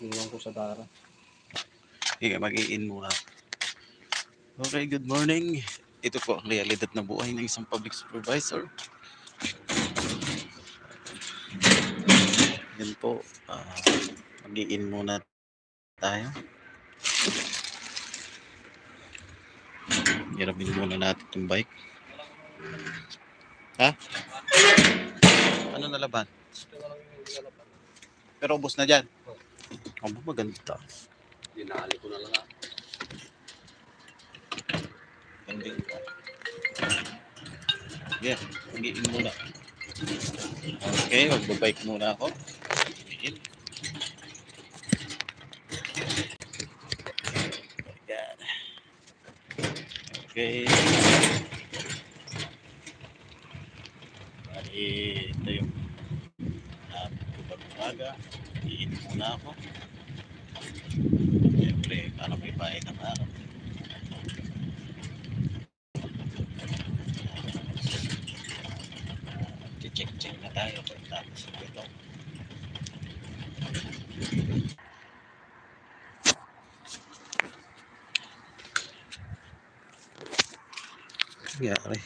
Iwan ko sa Dara. Sige, mag-i-in muna. Okay, good morning. Ito po ang realidad na buhay ng isang public supervisor. Yan po, ah, mag-i-in muna tayo. Hirapin muna natin yung bike. Ha? Ano na laban? Pero ubos na dyan. Aba, maganda. Dinali ko na lang ah. Kambing. Yeah, mag-iin muna. Okay, magbabike muna ako. Mag-iin. Ayan. Okay. Bali, ito yung namin ko pag umaga. Iin muna ako. Siyempre, para may bayad ng araw. check-check na tayo pagkatapos ito. Nangyari.